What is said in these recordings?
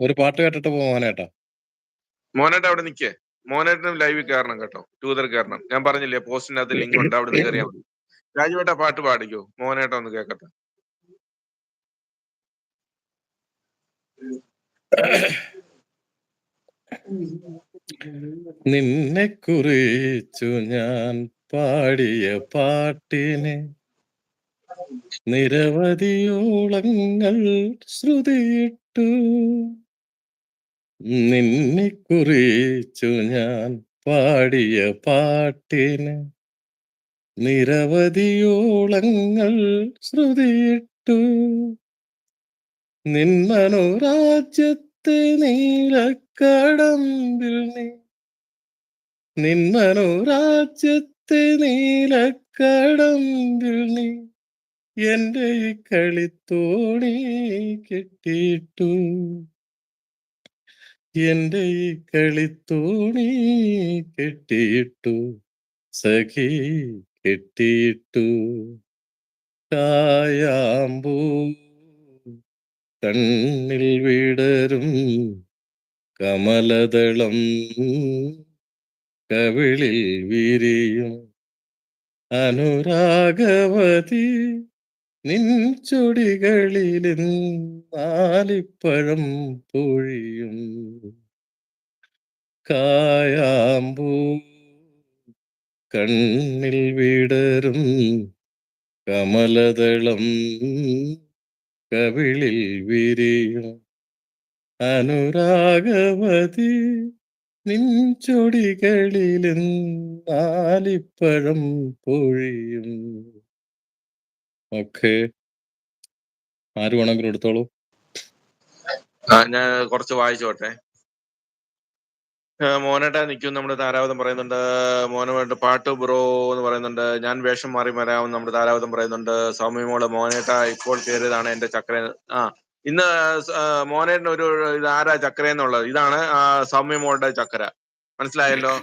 ഒരു പാട്ട് കേട്ടിട്ട് പോ മോനേട്ടാ മോനേട്ട അവിടെ നിക്കേ. മോനേട്ടനും ലൈവ് കയറണം കേട്ടോ. ടൂതർ കയറണം ഞാൻ പറഞ്ഞില്ലേ പോസ്റ്റിനകത്ത് ലിങ്ക് ഉണ്ട് അവിടെ നിന്ന് കയറിയാൽ മതി. രാജുവേട്ട പാട്ട് പാടിക്കോ? മോനേട്ട ഒന്ന് കേക്കട്ടെ. നിന്നെ കുറിച്ചു ഞാൻ പാടിയ പാട്ടിന് നിരവധിയോളങ്ങൾ ശ്രുതിയിട്ടു. നിന്നെ കുറിച്ചു ഞാൻ പാടിയ പാട്ടിന് നിരവധിയോളങ്ങൾ ശ്രുതിയിട്ടു. നിന്മനോരാജ്യത്തെ നീലക്കടമ്പിൽ നീ. നിന്മനോരാജ്യത്തെ നീലക്കടമ്പിൽ നീ. എന്റെ കളിത്തോണി കെട്ടിയിട്ടു. എന്റെ ഈ കളിത്തോണി കെട്ടിയിട്ടു. സഖി കെട്ടിയിട്ടു. കായാമ്പൂ കണ്ണിൽ വിടരും. കമലദളം കവിളിൽ വിരിയും. അനുരാഗവതി നിൻ ചൊടികളിലും നാലിപ്പഴം പൊഴിയും. കായാമ്പൂ കണ്ണിൽ വിടരും. കമലതളം കവിളിൽ വിരിയും. അനുരാഗവതി നിൻ ചൊടികളിലും നാലിപ്പഴം പൊഴിയും. ഓക്കെ. ആര് വേണമെങ്കിലും എടുത്തോളൂ. ഞാൻ കുറച്ച് വായിച്ചോട്ടെ. മോനേട്ടാ നിൽക്കും നമ്മുടെ താരാവതം പറയുന്നുണ്ട്. മോനോട്ട് പാട്ട് ബ്രോ എന്ന് പറയുന്നുണ്ട്. ഞാൻ വേഷം മാറി വരാം നമ്മുടെ താരാവതം പറയുന്നുണ്ട്. സൗമ്യ മോൾ മോനേട്ട ഇപ്പോൾ കയറിയതാണ് എന്റെ ചക്ര. ആ ഇന്ന് മോനേട്ടൻ ഒരു ഇത് ആരാ ചക്ര എന്നുള്ളത് ഇതാണ് സൗമ്യ മോളുടെ ചക്ര. മനസ്സിലായല്ലോ?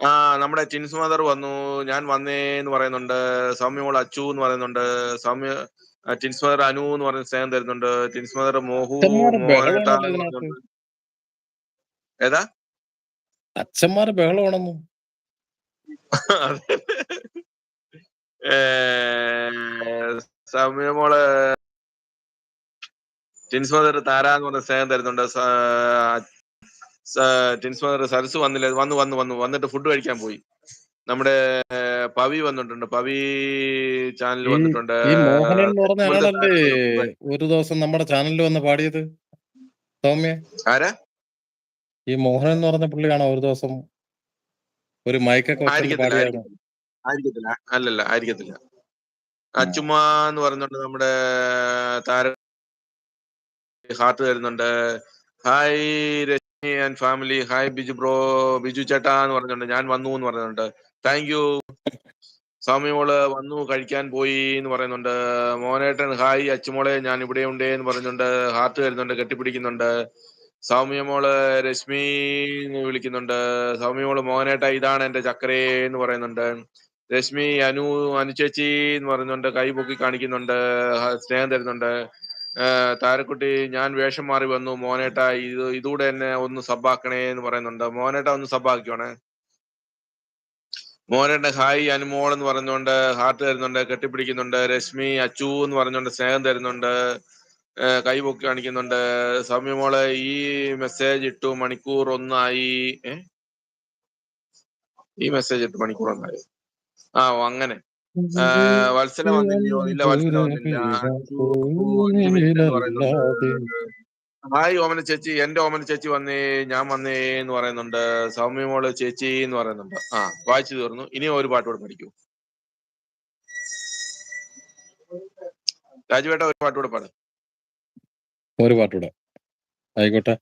ആ നമ്മുടെ ചിൻസ് മദർ വന്നു. ഞാൻ വന്നേ എന്ന് പറയുന്നുണ്ട്. സൗമ്യ മോൾ അച്ചു എന്ന് പറയുന്നുണ്ട്. സൗമ്യ ചിൻസ് ടിൻസ് മദർ അനു എന്ന് പറയുന്ന സ്നേഹം തരുന്നുണ്ട്. ചിൻസ് മദർ മോഹു ഏതാ? അച്ഛന്മാരെ ബഹളമാണെന്നു? സൗമ്യമോൾ ടിൻസ് മദർ താര എന്ന് പറഞ്ഞ സ്നേഹം തരുന്നുണ്ട്. ടിൻസ് മദർ സരസ് വന്നില്ല വന്ന് വന്ന് വന്നു. വന്നിട്ട് ഫുഡ് കഴിക്കാൻ പോയി. നമ്മുടെ പവി വന്നിട്ടുണ്ട്. പവി ചാനലിൽ വന്നിട്ടുണ്ട്. ഒരു ദിവസം നമ്മുടെ ചാനലിൽ വന്ന് പാടിയത്? സൗമ്യ? ആരാ? ഈ മോഹനൻ എന്ന് പറഞ്ഞ പുള്ളിയാണോ ഒരു ദിവസം ഒരു മയക്കൊക്കെ ആയിരിക്കത്തില്ല അല്ലല്ല ആയിരിക്കത്തില്ല. അച്ചുമ്മ എന്ന് പറയുന്നുണ്ട് നമ്മുടെ താര ഹാർട്ട് തരുന്നുണ്ട്. Hi and family hi Biju bro Biju ചേട്ടാ എന്ന് പറഞ്ഞിട്ടുണ്ട്. ഞാൻ വന്നു എന്ന് പറയുന്നുണ്ട് താങ്ക് യു സ്വാമിമോൾ വന്നു കഴിക്കാൻ പോയി എന്ന് പറയുന്നുണ്ട്. മോനേട്ടൻ ഹായ് അച്ചുമോളെ ഞാൻ ഇവിടെ ഉണ്ട് എന്ന് പറഞ്ഞുണ്ട് ഹാർട്ട് വരുന്നുണ്ട് കെട്ടിപ്പിടിക്കുന്നുണ്ട്. സൗമ്യമോൾ രശ്മി എന്ന് വിളിക്കുന്നുണ്ട്. സൗമ്യമോൾ മോനേട്ട ഇതാണ് എന്റെ ചക്രേ എന്ന് പറയുന്നുണ്ട്. രശ്മി അനു അനുചേച്ചി എന്ന് പറയുന്നുണ്ട് കൈ പൊക്കി കാണിക്കുന്നുണ്ട്. സ്നേഹം തരുന്നുണ്ട്. താരക്കുട്ടി ഞാൻ വേഷം മാറി വന്നു. മോനേട്ട ഇത് ഇതൂടെ എന്നെ ഒന്ന് സബ്ബാക്കണേ എന്ന് പറയുന്നുണ്ട്. മോനേട്ട ഒന്ന് സബ്ബാക്കിയോണേ മോനേട്ട ഹായ് അനുമോൾ എന്ന് പറഞ്ഞുകൊണ്ട് ഹാർട്ട് തരുന്നുണ്ട് കെട്ടിപ്പിടിക്കുന്നുണ്ട്. രശ്മി അച്ചു എന്ന് പറഞ്ഞുകൊണ്ട് സ്നേഹം തരുന്നുണ്ട്. കൈ പൊക്കി കാണിക്കുന്നുണ്ട്. സൗമ്യമോളെ ഈ മെസ്സേജ് ഇട്ടു മണിക്കൂർ ഒന്നായി. ഈ മെസ്സേജ് ഇട്ടു മണിക്കൂർ ഒന്നായി. ആ അങ്ങനെ. വത്സല വന്നില്ലയോ ഇല്ല വത്സല വന്നില്ല ഹായ് ഓമന ചേച്ചി എന്റെ ഓമന ചേച്ചി വന്നേ ഞാൻ വന്നേ എന്ന് പറയുന്നുണ്ട്. സൗമ്യ സൗമ്യമോൾ ചേച്ചി എന്ന് പറയുന്നുണ്ട്. ആ വായിച്ചു തീർന്നു. ഇനി ഒരു പാട്ട് കൂടെ പഠിക്കൂ. രാജുവേട്ട ഒരു പാട്ട് കൂടെ പാട്. ഒരു പാട്ടൂടെ ആയിക്കോട്ടെ.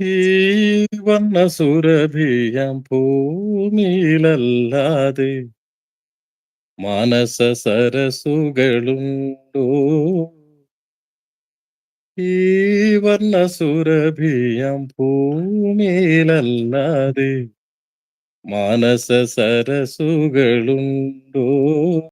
ഈ വന്ന സുരഭിയാം ഭൂമിയിലല്ലാതെ മാനസ സരസുകളുണ്ടോ? ഈ വർണ സുരഭിയാം ഭൂമിയിലല്ലാതെ മാനസ സരസുകളുണ്ടോ?